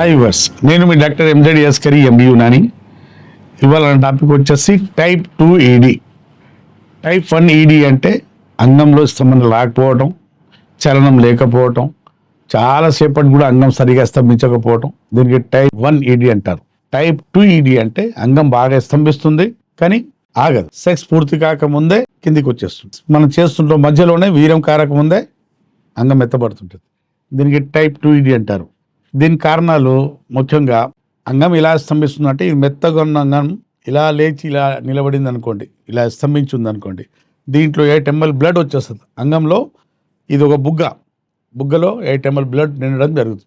Hi వర్స్ నేను మీ డాక్టర్ ఎంజెడ్ ఎస్కరి ఎంబీయూ నాని ఇవాళ టాపిక్ వచ్చేసి type two ED type one ED అంటే అంగంలో స్తంభన లేకపోవడం చలనం లేకపోవటం చాలాసేపటి కూడా అంగం సరిగా స్తంభించకపోవటం. దీనికి టైప్ వన్ ఈడీ అంటారు. టైప్ టూ ఈడీ అంటే అంగం బాగా స్తంభిస్తుంది కానీ ఆగదు. సెక్స్ పూర్తి కాకముందే కిందికి వచ్చేస్తుంది. మనం చేస్తుంటాం మధ్యలోనే వీరం కారకముందే అంగం ఎత్తబడుతుంటుంది. దీనికి టైప్ టూ ఈడీ అంటారు. దీని కారణాలు ముఖ్యంగా అంగం ఇలా స్తంభిస్తుందంటే ఇది మెత్తగా ఉన్న అంగం ఇలా లేచి ఇలా నిలబడింది అనుకోండి ఇలా స్తంభించింది అనుకోండి దీంట్లో ఎయిట్ ఎంఎల్ బ్లడ్ వచ్చేస్తుంది. అంగంలో ఇది ఒక బుగ్గ బుగ్గలో ఎయిట్ ఎంఎల్ బ్లడ్ నిండడం జరుగుతుంది.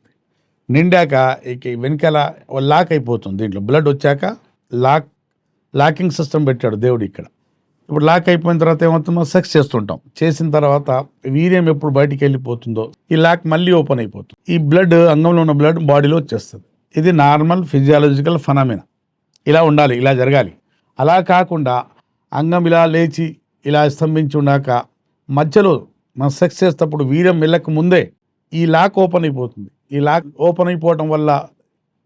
నిండాక ఇక వెనకాల లాక్ అయిపోతుంది దీంట్లో. బ్లడ్ వచ్చాక లాక్ లాకింగ్ సిస్టమ్ పెట్టాడు దేవుడు ఇక్కడ. ఇప్పుడు లాక్ అయిపోయిన తర్వాత ఏమవుతుందో సెక్స్ చేస్తుంటాం. చేసిన తర్వాత వీర్యం ఎప్పుడు బయటికి వెళ్ళిపోతుందో ఈ లాక్ మళ్ళీ ఓపెన్ అయిపోతుంది. ఈ బ్లడ్ అంగంలో ఉన్న బ్లడ్ బాడీలో వచ్చేస్తుంది. ఇది నార్మల్ ఫిజియాలజికల్ ఫనామినా. ఇలా ఉండాలి ఇలా జరగాలి. అలా కాకుండా అంగం ఇలా లేచి ఇలా స్తంభించి ఉన్నాక మధ్యలో మనం సెక్స్ చేసేటప్పుడు వీర్యం వెళ్ళక ముందే ఈ లాక్ ఓపెన్ అయిపోతుంది. ఈ లాక్ ఓపెన్ అయిపోవడం వల్ల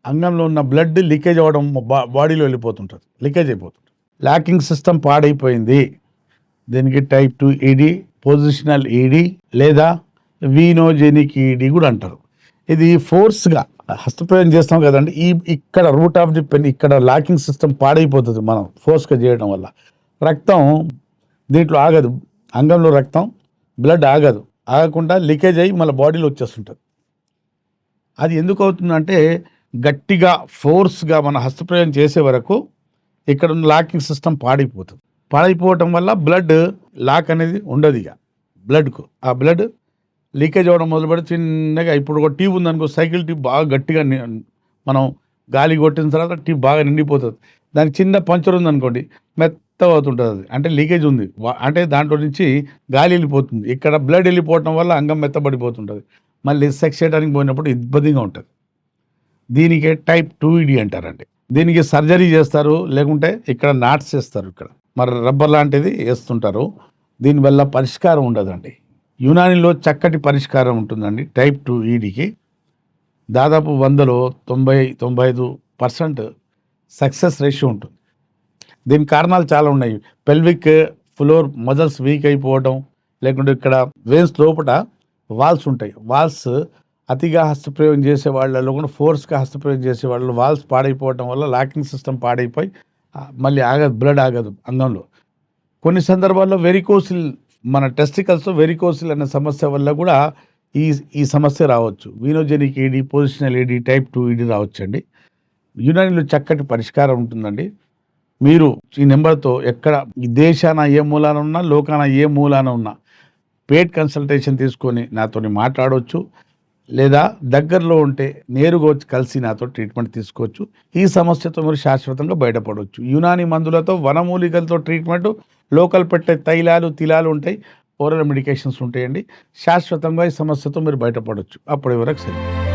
అంగంలో ఉన్న బ్లడ్ లీకేజ్ అవ్వడం బా బాడీలో వెళ్ళిపోతుంటుంది. లీకేజ్ అయిపోతుంది. లాకింగ్ సిస్టమ్ పాడైపోయింది. దీనికి type two ED positional ED లేదా వీనోజెనిక్ ఈడీ కూడా అంటారు. ఇది ఫోర్స్గా హస్తప్రయోగం చేస్తాం కదండి. ఈ ఇక్కడ రూట్ ఆఫ్ ది పెన్ ఇక్కడ లాకింగ్ సిస్టమ్ పాడైపోతుంది మనం ఫోర్స్గా చేయడం వల్ల. రక్తం దీంట్లో ఆగదు. అంగంలో రక్తం బ్లడ్ ఆగదు. ఆగకుండా లీకేజ్ అయ్యి మన బాడీలో వచ్చేస్తుంటుంది. అది ఎందుకు అవుతుందంటే గట్టిగా ఫోర్స్గా మన హస్తప్రయోగం చేసే వరకు ఇక్కడ ఉన్న లాకింగ్ సిస్టమ్ పాడైపోతుంది. పాడైపోవటం వల్ల బ్లడ్ లాక్ అనేది ఉండదు ఇక. బ్లడ్కు. ఆ బ్లడ్ లీకేజ్ అవ్వడం మొదలుపెడి చిన్నగా ఇప్పుడు ఒక ట్యూబ్ ఉందనుకో సైకిల్ ట్యూబ్ బాగా గట్టిగా ని- మనం గాలి కొట్టిన తర్వాత ట్యూబ్ బాగా నిండిపోతుంది. దానికి చిన్న పంచర్ ఉందనుకోండి మెత్త అవుతుంటుంది అది. అంటే లీకేజ్ ఉంది. వా- అంటే దాంట్లో నుంచి గాలి వెళ్ళిపోతుంది. ఇక్కడ బ్లడ్ వెళ్ళిపోవటం వల్ల అంగం మెత్తబడిపోతుంటుంది. మళ్ళీ సెక్స్ చేయడానికి పోయినప్పుడు ఇబ్బందిగా ఉంటుంది. దీనికి టైప్ టూ ఇడి అంటారండి. దీనికి సర్జరీ చేస్తారు లేకుంటే ఇక్కడ నాట్స్ చేస్తారు ఇక్కడ. మరి రబ్బర్ లాంటిది వేస్తుంటారు. దీనివల్ల పరిష్కారం ఉండదండి. యునానిలో చక్కటి పరిష్కారం ఉంటుందండి టైప్ టూ ఈడీకి దాదాపు వందలో తొంభై తొంభై ఐదు పర్సెంట్ సక్సెస్ రేషియో ఉంటుంది. దీని కారణాలు చాలా ఉన్నాయి. పెల్విక్ ఫ్లోర్ మజల్స్ వీక్ అయిపోవడం లేకుంటే ఇక్కడ వేన్స్ లోపల వాల్స్ ఉంటాయి. వాల్స్ అతిగా హస్తప్రయోగం చేసే వాళ్ళలో కూడా ఫోర్స్గా హస్తప్రయోగం చేసే వాళ్ళు వాల్స్ పాడైపోవడం వల్ల లాకింగ్ సిస్టమ్ పాడైపోయి మళ్ళీ ఆగదు బ్లడ్ ఆగదు అంగంలో కొన్ని సందర్భాల్లో వెరికోసిల్ మన టెస్టికల్స్ వెరికోసిల్ అనే సమస్య వల్ల కూడా ఈ ఈ సమస్య రావచ్చు. Venogenic ED positional ED type two ED రావచ్చు అండి యునానిలో చక్కటి పరిష్కారం ఉంటుందండి. మీరు ఈ నెంబర్తో ఎక్కడ దేశాన ఏ మూలాన ఉన్నా లోకాన ఏ మూలాన ఉన్నా పేడ్ కన్సల్టేషన్ తీసుకొని నాతో మాట్లాడవచ్చు లేదా దగ్గరలో ఉంటే నేరుగా వచ్చి కలిసి నాతో ట్రీట్మెంట్ తీసుకోవచ్చు. ఈ సమస్యతో మీరు శాశ్వతంగా బయటపడవచ్చు. యునాని మందులతో వనమూలికలతో ట్రీట్మెంట్ లోకల్ పెట్టే తైలాలు తిలాలు ఉంటాయి. ఓరల్ మెడికేషన్స్ ఉంటాయండి. శాశ్వతంగా ఈ సమస్యతో మీరు బయటపడవచ్చు. అప్పటి వరకు సరే.